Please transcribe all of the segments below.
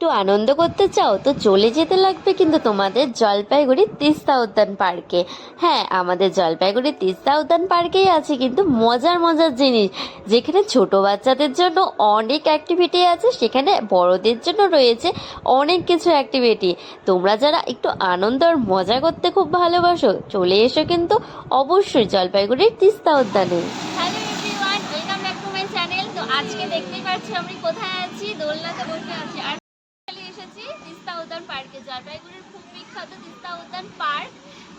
একটু আনন্দ করতে চাও তো চলে যেতে লাগবে কিন্তু তোমাদের জলপাইগুড়ি তিস্তা উদ্যান পার্কে। হ্যাঁ আমাদের জলপাইগুড়ি তিস্তা উদ্যান পার্কেই আছে কিন্তু মজার মজার জিনিস। যেখানে ছোট বাচ্চাদের জন্য অনেক অ্যাক্টিভিটি আছে, সেখানে বড়দের জন্য রয়েছে অনেক কিছু অ্যাক্টিভিটি তোমরা যারা একটু আনন্দ আর মজা করতে খুব ভালোবাসো, চলে এসো কিন্তু অবশ্যই জলপাইগুড়ির তিস্তা উদ্যানে। আজকে দেখতেই পাচ্ছি আমি কোথায় আছি? দোলনাতে পার্কে জলপাইগুড়ির খুব বিখ্যাত তিস্তা উদ্যান পার্ক।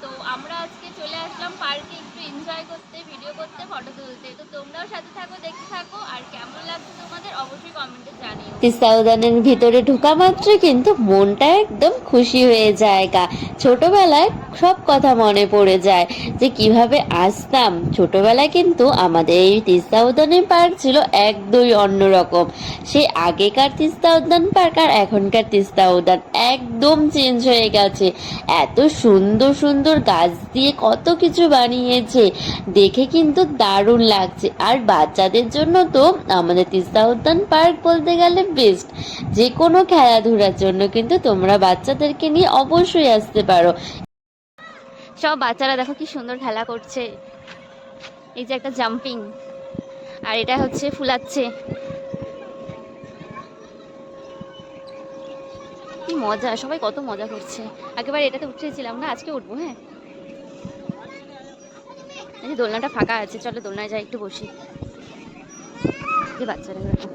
তো আমরা আজকে চলে আসলাম পার্কে একটু এনজয় করতে ভিডিও করতে ফটো তুলতে। তো তোমরাও সাথে থাকো, দেখতে থাকো, আর কেমন লাগছে তোমাদের তিস্তা উদ্যানের ভিতরে ঢোকা মাত্র কিন্তু মনটা একদম খুশি হয়ে যায় গা। ছোটবেলায় সব কথা মনে পড়ে যায় যে কীভাবে আসতাম। ছোটবেলায় কিন্তু আমাদের এই তিস্তা উদ্যানের পার্ক ছিল একদমই অন্যরকম। সে আগেকার তিস্তা উদ্যান পার্ক আর এখনকার তিস্তা উদ্যান একদম চেঞ্জ হয়ে গেছে। এত সুন্দর সুন্দর গাছ দিয়ে কত কিছু বানিয়েছে। দেখে কিন্তু দারুণ লাগছে। আর বাচ্চাদের জন্য তো আমাদের তিস্তা উদ্যান পার্ক বলতে গেলে বেস্ট। যে কোনো খেলাধুলার জন্য কিন্তু তোমরা বাচ্চাদেরকে নিয়ে অবশ্যই আসতে পারো। সব বাচ্চারা দেখো কি সুন্দর খেলা করছে। এই যে একটা জাম্পিং। আর এটা হচ্ছে ফুলাচ্ছে। কি মজা, সবাই কত মজা করছে। আগেবার এটাতে উঠেছিলাম না, আজকে উঠবো হ্যাঁ? দোলনাটা ফাঁকা আছে, চলো দোলনায় যাই, একটু বসি। যে বাচ্চারা দেখো।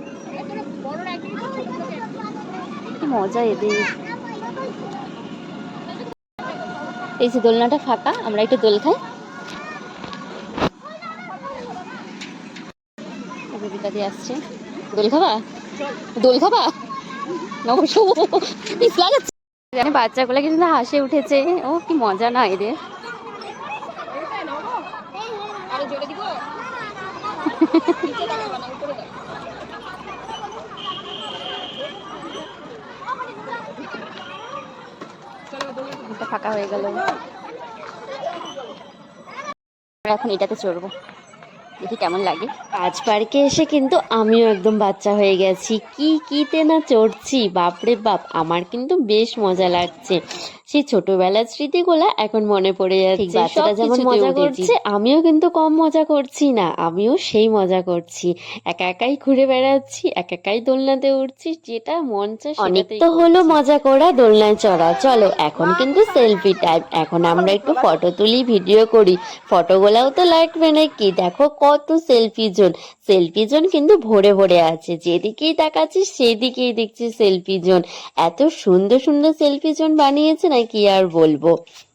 কি মজা এদের। এই যে দোলনাটা ফাঁকা আমরা একটু দোল খাই। দিয়ে আসছে। দোল খাবা? দোল খাবা? না বসো পিস লাগাচ্ছে। জানি বাচ্চাগুলো কিন্তু হাসে উঠেছে। ও কি মজা না এদের। এটা ফাঁকা হয়ে গেল। এখন এটাতে চড়বো। দেখি কেমন লাগে। আজ পার্কে এসে কিন্তু আমিও একদম বাচ্চা হয়ে গেছি। কি কিতে না চড়ছি? বাপরে বাপ, আমার কিন্তু বেশ মজা লাগছে। সেই ছোটবেলার স্মৃতিগুলো এখন মনে পড়ে যাচ্ছে। বাচ্চারা যেমন মজা করছে আমিও কিন্তু কম মজা করছি না আমিও সেই মজা করছি। একা একাই ঘুরে বেড়াচ্ছি একা একাই দোলনাতে উঠছি যেটা মন চায় অনেক তো হলো মজা করা দোলনায় চড়া। চলো এখন কিন্তু সেলফি টাইম এখন আমরা একটু ফটো তুলি ভিডিও করি। ফটোগুলাও তো লাগবে নাকি? দেখো কত সেলফি জোন সেলফি জোন কিন্তু ভরে ভরে আছে। যেদিকেই তাকাচ্ছি সেদিকেই দেখছি সেলফি জোন এত সুন্দর সুন্দর সেলফি জোন বানিয়েছে না কি আর বলব?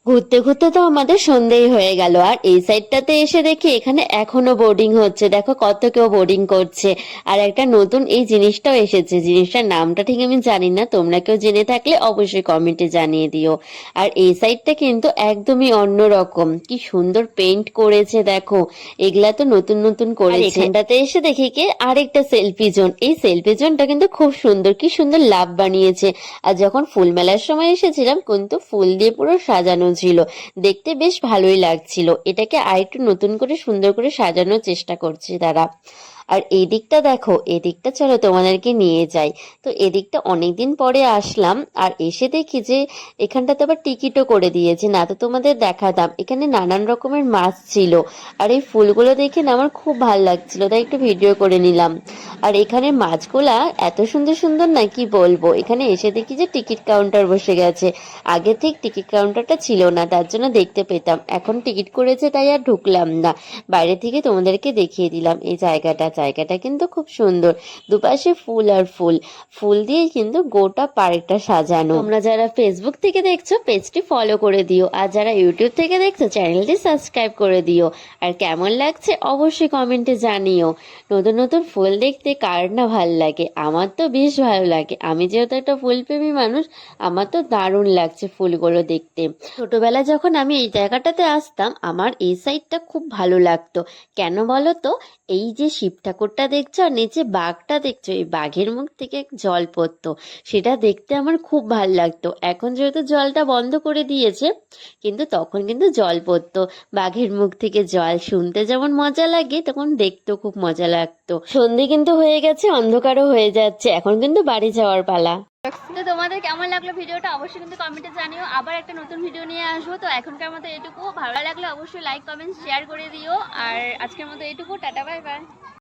ঘুরতে ঘুরতে তো আমাদের সন্ধেই হয়ে গেল। আর এই সাইডটাতে এসে দেখি এখানে এখনও বোর্ডিং হচ্ছে। দেখো কত কেউ বোর্ডিং করছে। আর একটা নতুন এই জিনিসটাও এসেছে। জিনিসটার নামটা ঠিক আমি জানি না। তোমরা কেউ জেনে থাকলে অবশ্যই কমেন্টে জানিয়ে দিও। আর এই সাইডটা কিন্তু একদমই অন্যরকম। কি সুন্দর পেইন্ট করেছে দেখো। এগুলা তো নতুন নতুন করেছে। এখানটাতে এসে দেখি কি? আরেকটা সেলফি জোন এই সেলফি জোনটা কিন্তু খুব সুন্দর। কি সুন্দর লাভ বানিয়েছে। আর যখন ফুল মেলার সময় এসেছিলাম কিন্তু ফুল দিয়ে পুরো সাজানো ছিল। দেখতে বেশ ভালোই লাগছিল। এটাকে আরেকটু নতুন করে সুন্দর করে সাজানোর চেষ্টা করছে তারা। আর এদিকটা দেখো, এদিকটা চলো তোমাদেরকে নিয়ে যাই। তো এদিকটা অনেকদিন পরে আসলাম, আর এসে দেখি যে এখানটাতে আবার টিকিটও করে দিয়েছে। না তো তোমাদের দেখাতাম, এখানে নানান রকমের মাছ ছিল, আর এই ফুলগুলো দেখে না আমার খুব ভালো লাগছিল, তাই একটু ভিডিও করে নিলাম। আর এখানে মাছগুলা এত সুন্দর সুন্দর না কি বলব, এখানে এসে দেখি যে টিকিট কাউন্টার বসে গেছে। আগে ঠিক টিকিট কাউন্টারটা ছিল না, তার জন্য দেখতে পেতাম। এখন টিকিট করেছে তাই আর ঢুকলাম না। বাইরে থেকে তোমাদেরকে দেখিয়ে দিলাম এই জায়গাটা জায়গাটা কিন্তু খুব সুন্দর। দুপাশে ফুল আর ফুল। ফুল দিয়ে কিন্তু গোটা পার্কটা সাজানো। তোমরা যারা ফেসবুক থেকে দেখছ, পেজটি ফলো করে দিও। আর যারা ইউটিউব থেকে দেখছ চ্যানেলটি সাবস্ক্রাইব করে দিও। আর কেমন লাগছে অবশ্যই কমেন্টে জানিও। নতুন নতুন ফুল দেখতে কার না ভালো লাগে? আমার তো বেশ ভালো লাগে। আমি যেহেতু একটা ফুলপ্রেমী মানুষ, আমার তো দারুণ লাগছে ফুলগুলো দেখতে। ছোটবেলায় যখন আমি এই জায়গাটাতে আসতাম, আমার এই সাইডটা খুব ভালো লাগতো। কেন বলো তো এই যে শিব ঠাকুরটা দেখছ আর নিচে বাঘটা দেখছ। এই বাঘের মুখ থেকে জল পড়তো। সেটা দেখতে আমার খুব ভালো লাগতো। এখন যেহেতু জলটা বন্ধ করে দিয়েছে, কিন্তু তখন কিন্তু জল পড়তো। বাঘের মুখ থেকে জল শুনতে যেমন মজা লাগে, তখন দেখতেও খুব মজা লাগতো। সন্ধে কিন্তু হয়ে গেছে, অন্ধকারও হয়ে যাচ্ছে। এখন কিন্তু বাড়ি যাওয়ার পালা। তো তোমাদের কেমন লাগল ভিডিওটা? অবশ্যই কিন্তু কমেন্টে জানিও। আবার একটা নতুন ভিডিও নিয়ে আসব। তো এখনকার মতো এটুকু ভালো লাগলে অবশ্যই লাইক কমেন্ট শেয়ার করে দিও। আর আজকের মতো এটুকু টাটা বাই বাই